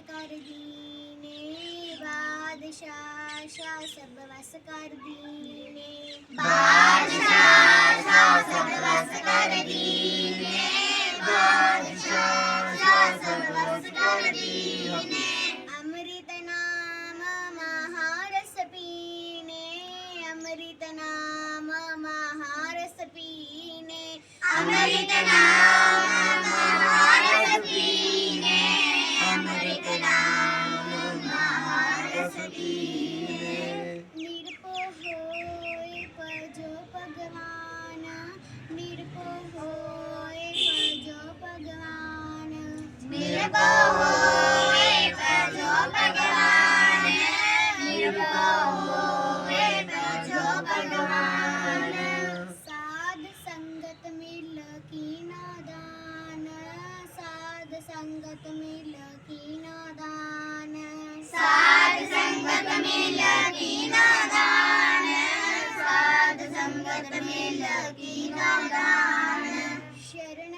ਕਰ ਦੀਨੇ ਬਾਦਸ਼ਾਹ ਸ਼ਾਹ ਸਭ ਵਸ ਕਰ ਦੀਨੇ ਬਾਦਸ਼ਾਹ ਸ਼ਾਹ ਸਭ ਵਸ ਕਰ ਦੀਨੇ ਬਾਦਸ਼ਾਹ ਸ਼ਾਹ ਸਭ ਵਸ ਕਰ ਦੀਨੇ ਅੰਮ੍ਰਿਤ ਨਾਮ ਮਹਾਰਸ ਪੀਨੇ ਅੰਮ੍ਰਿਤ ਨਾਮ ਮਹਾਰਸ ਪੀਨੇ ਅੰਮ੍ਰਿਤ ਨਾਮ निरुपो होवे प्रजो भगवान निरुपो होवे प्रजो भगवान साध संगत में लकी नादान साध संगत में लकी नादान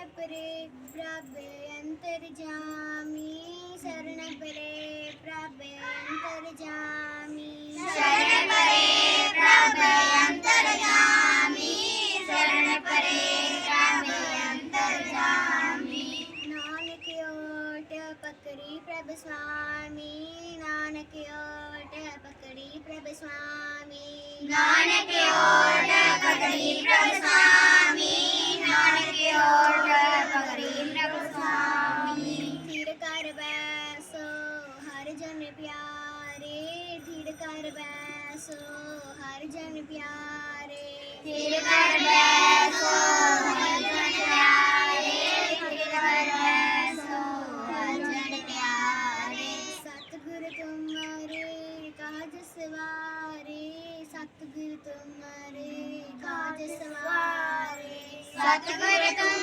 परे प्रभे अंतर्जामी शरण परे प्रभे अंतर्जामी शरण परे प्रभे अंतर्जामी शरण परे प्रभे अंतर्जामी नानक ओट पकड़ी प्रभु स्वामी नानक ओट पकड़ी प्रभु स्वामी नानक ओट पकड़ी प्रभु स्वामी ਕਰ ਬੈਸੋ ਹਰ ਜਨ ਪਿਆਰੇ। ਥਿਰ ਕਰ ਬੈਸੋ ਹਰ ਜਨ ਪਿਆਰੇ ਥਿਰ ਕਰ ਬੈਸੋ ਹਰ ਜਨ ਪਿਆਰੇ। ਸਤਿਗੁਰ ਤੁਮਰੇ ਕਾਜ ਸਵਾਰੇ। ਸਤਿਗੁਰ ਤੁਮਰੇ ਕਾਜ ਸਵਾਰੇ। ਸਤਿਗੁਰ ਤੁਮਰੇ